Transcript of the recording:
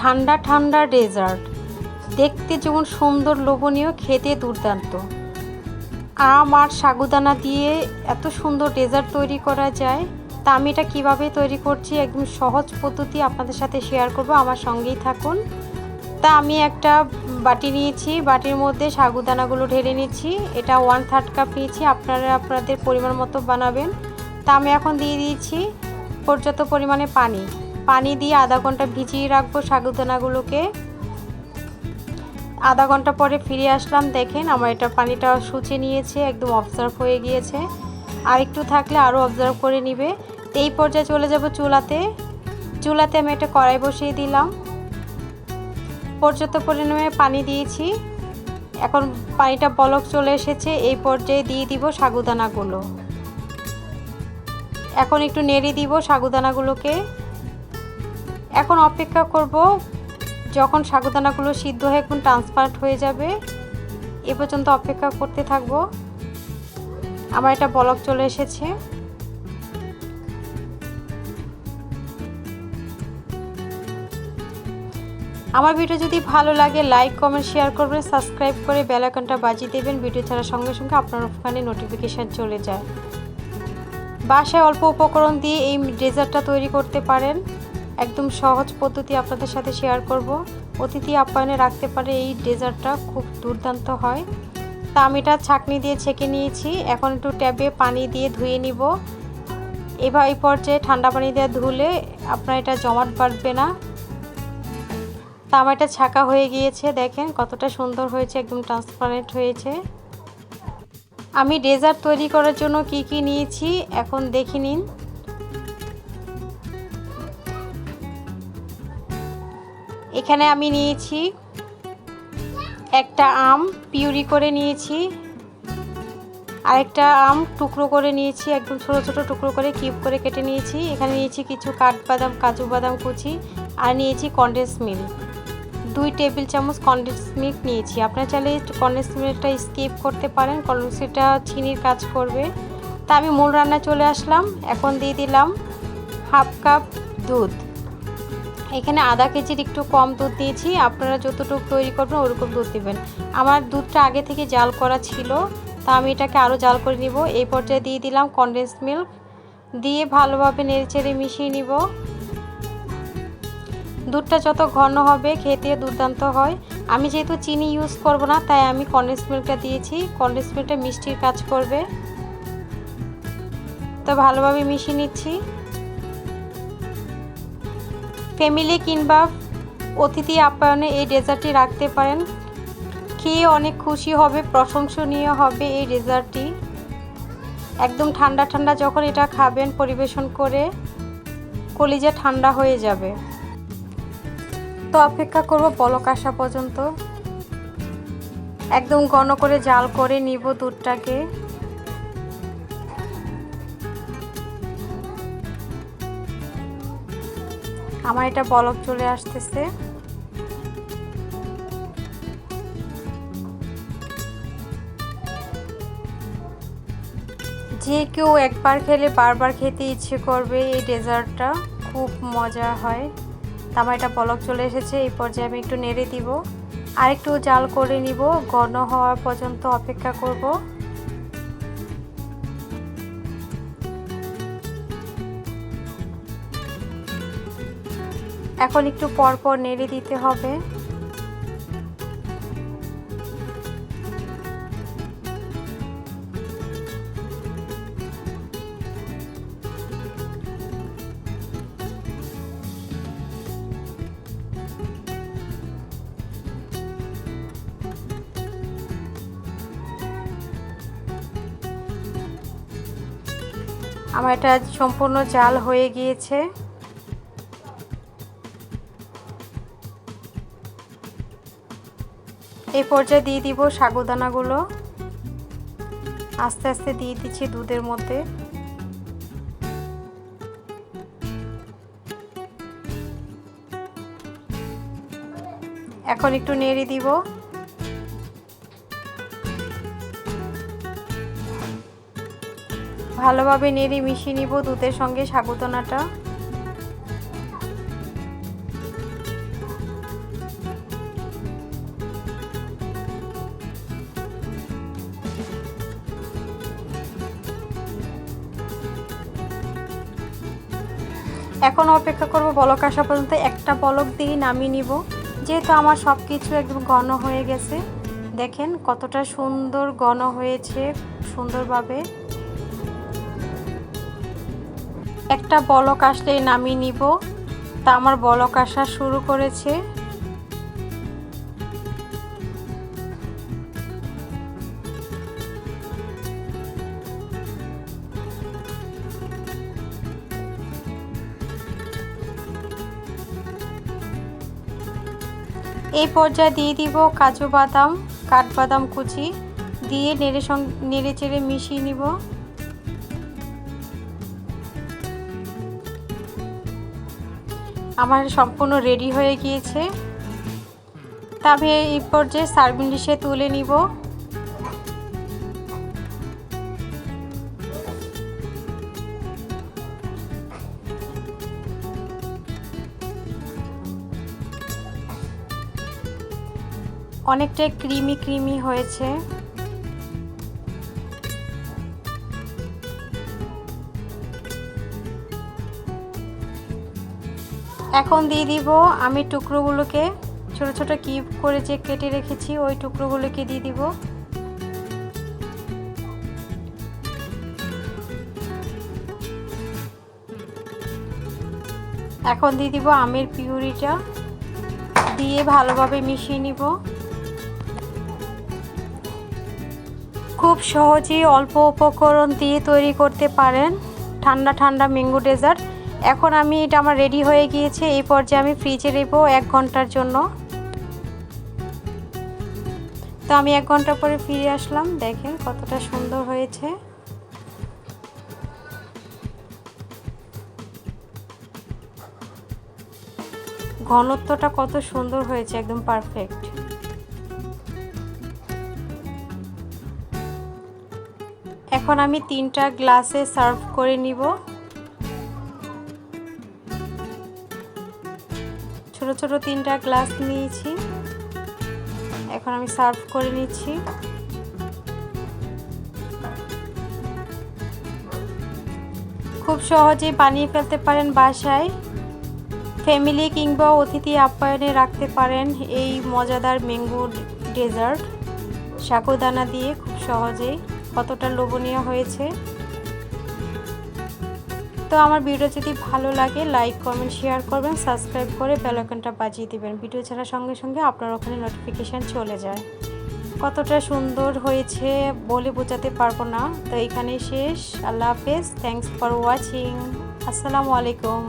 ঠান্ডা ঠান্ডা ডেজার্ট দেখতে যেমন সুন্দর, লোভনীয়, খেতে দুর্দান্ত। আম আর সাগুদানা দিয়ে এত সুন্দর ডেজার্ট তৈরি করা যায়, তা আমি এটা কীভাবে তৈরি করছি একদম সহজ পদ্ধতি আপনাদের সাথে শেয়ার করব, আমার সঙ্গেই থাকুন। তা আমি একটা বাটি নিয়েছি, বাটির মধ্যে সাগুদানাগুলো ঢেলে নিচ্ছি, এটা ওয়ান থার্ড কাপ নিয়েছি, আপনারা আপনাদের পরিমাণ মতো বানাবেন। তা আমি এখন দিয়ে দিয়েছি পর্যাপ্ত পরিমাণে পানি। পানি দিয়ে আধা ঘণ্টা ভিজিয়ে রাখব সাগুদানাগুলোকে। আধা ঘণ্টা পরে ফিরে আসলাম, দেখেন আমার এটা পানিটা শুচে নিয়েছে, একদম অবজার্ভ হয়ে গিয়েছে। আর একটু থাকলে আরও অবজার্ভ করে নিবে। এই পর্যায়ে চলে যাব চুলাতে। চুলাতে আমি একটা কড়াই বসিয়ে দিলাম। পর্যাপ্ত পরিমাণে পানি দিয়েছি। এখন পানিটা বলক চলে এসেছে, এই পর্যায়ে দিয়ে দিব সাগুদানাগুলো। এখন একটু নেড়ে দিব সাগুদানাগুলোকে। এখন অপেক্ষা করব যখন সাগুদানাগুলো সিদ্ধ হয়ে এখন ট্রান্সপারেন্ট হয়ে যাবে, এ পর্যন্ত অপেক্ষা করতে থাকব। আমার এটা বলক চলে এসেছে। আমার ভিডিও যদি ভালো লাগে লাইক কমেন্ট শেয়ার করবেন সাবস্ক্রাইব করে বেল আইকনটা বাজিয়ে দেবেন। ভিডিও ছাড়ার সঙ্গে সঙ্গে আপনার ওখানে নোটিফিকেশান চলে যায়। বাসায় অল্প উপকরণ দিয়ে এই ডেজার্টটা তৈরি করতে পারেন। একদম সহজ পদ্ধতি আপনাদের সাথে শেয়ার করব। অতিথি আপ্যায়নে রাখতে পারে এই ডেজার্টটা, খুব দুর্দান্ত হয়। তা আমি এটা ছাঁকনি দিয়ে ছেঁকে নিয়েছি। এখন একটু ট্যাবে পানি দিয়ে ধুয়ে নিব। এই পর্যায়ে ঠান্ডা পানি দিয়ে ধুলে আপনার এটা জমাট বাড়বে না। তা আমার এটা ছাঁকা হয়ে গিয়েছে, দেখেন কতটা সুন্দর হয়েছে, একদম ট্রান্সপারেন্ট হয়েছে। আমি ডেজার্ট তৈরি করার জন্য কি কি নিয়েছি, এখন দেখে নিন। এখানে আমি নিয়েছি একটা আম পিউরি করে নিয়েছি, আরেকটা আম টুকরো করে নিয়েছি, একদম ছোটো ছোটো টুকরো করে কিউব করে কেটে নিয়েছি। এখানে নিয়েছি কিছু কাঠবাদাম, কাজু বাদাম কুচি, আর নিয়েছি কন্ডেন্স মিল্ক দুই টেবিল চামচ কন্ডেন্স মিল্ক নিয়েছি। আপনারা চাইলে কন্ডেন্স মিল্কটা স্কিপ করতে পারেন কন্ডেন্সটা চিনির কাজ করবে। তা আমি মূল রান্না চলে আসলাম। এখন দিয়ে দিলাম হাফ কাপ দুধ। এখানে আধা কেজির একটু কম দুধ দিয়েছি, আপনারা যতটুকু তৈরি করবেন ওরকম দুধ দেবেন। আমার দুধটা আগে থেকে জাল করা ছিল, তা আমি এটাকে আরও জাল করে নিব। এই পর্যায়ে দিয়ে দিলাম কন্ডেন্স মিল্ক দিয়ে ভালোভাবে নেড়েচেড়ে মিশিয়ে নিব। দুধটা যত ঘন হবে, খেতে দুর্দান্ত হয়। আমি যেহেতু চিনি ইউজ করব না, তাই আমি কন্ডেন্স মিল্কটা দিয়েছি। কন্ডেন্স মিল্কটা মিষ্টির কাজ করবে। তো ভালোভাবে মিশিয়ে নিচ্ছি। ফ্যামিলি কিংবা অতিথি আপ্যায়নে এই ডেজার্টটি রাখতে পারেন। খেয়ে অনেক খুশি হবে, প্রশংসনীয় হবে এই ডেজার্টটি। একদম ঠান্ডা ঠান্ডা যখন এটা খাবেন, পরিবেশন করে কলিজা ঠান্ডা হয়ে যাবে। তো অপেক্ষা করব বলক আসা পর্যন্ত। একদম ঘন করে জাল করে নিব দুধটাকে। আমার এটা বলক চলে আসতেছে। যে কেউ একবার খেলে বারবার খেতে ইচ্ছে করবে এই ডেজার্টটা, খুব মজা হয়। আমার এটা বলক চলে এসেছে, এই পর্যায়ে আমি একটু নেড়ে দিব। আর একটু জাল করে নিব ঘন হওয়ার পর্যন্ত অপেক্ষা করব। এখন একটু পর পর নেড়ে দিতে হবে। আমার এটা সম্পূর্ণ জাল হয়ে গিয়েছে। এই পর্যায়ে দিয়ে দিব সাগুদানাগুলো। আস্তে আস্তে দিয়ে দিচ্ছি দুধের মধ্যে। এখন একটু নেড়ে দিব। ভালোভাবে নেড়ে মিশিয়ে নিব দুধের সঙ্গে সাগুদানাটা। এখন অপেক্ষা করব বলক আসা পর্যন্ত। একটা বলক দিয়ে নামিয়ে নিব। যেহেতু আমার সব কিছু একদম ঘন হয়ে গেছে, দেখেন কতটা সুন্দর ঘন হয়েছে সুন্দরভাবে। একটা বলক আসলেই নামিয়ে নিব। তা আমার বলক আসা শুরু করেছে। এই পর্যায়ে দিয়ে দিব কাজু বাদাম, কাঠবাদাম কুচি, দিয়ে নেড়ে নেড়ে চেড়ে মিশিয়ে নিব। আমার সম্পূর্ণ রেডি হয়ে গিয়েছে। তবে এই পর্যায়ে সার্ভিং ডিশে তুলে নিব। অনেকটাই ক্রিমি ক্রিমি হয়েছে। এখন দিয়ে দিব আমি টুকরোগুলোকে। ছোট ছোট কিপ করে যে কেটে রেখেছি, ওই টুকরোগুলোকে দিয়ে দিব। এখন দিয়ে দিব আমের পিউরিটা। দিয়ে ভালোভাবে মিশিয়ে নিব। খুব সহজেই অল্প উপকরণ দিয়ে তৈরি করতে পারেন। ঠান্ডা ঠান্ডা ম্যাঙ্গো ডেজার্ট। এখন আমি এটা আমার রেডি হয়ে গিয়েছে। এই পর্যায়ে আমি ফ্রিজে রেব এক ঘণ্টার জন্য। তো আমি এক ঘণ্টা পরে ফিরে আসলাম। দেখেন কতটা সুন্দর হয়েছে। ঘনত্বটা কত সুন্দর হয়েছে, একদম পারফেক্ট এখন আমি তিনটা গ্লাসে সার্ভ করে নিব। ছোট ছোট তিনটা গ্লাস নিয়েছি। এখন আমি সার্ভ করে নিচ্ছি। খুব সহজেই বানিয়ে ফেলতে পারেন বাসায়। ফ্যামিলি কিংবা অতিথি আপ্যায়নে রাখতে পারেন এই মজাদার ম্যাঙ্গো ডেজার্ট। সাগুদানা দিয়ে খুব সহজেই। কতটা লোভনীয় হয়েছে। তো আমার ভিডিও যদি ভালো লাগে লাইক কমেন্ট শেয়ার করবেন সাবস্ক্রাইব করে বেলাইকনটা বাজিয়ে দিবেন। ভিডিও ছাড়ার সঙ্গে সঙ্গে আপনার ওখানে নোটিফিকেশান চলে যায়। কতটা সুন্দর হয়েছে বলে বোঝাতে পারব না। তো এখানে শেষ। আল্লাহ হাফেজ। থ্যাংকস ফর ওয়াচিং আসসালামু আলাইকুম।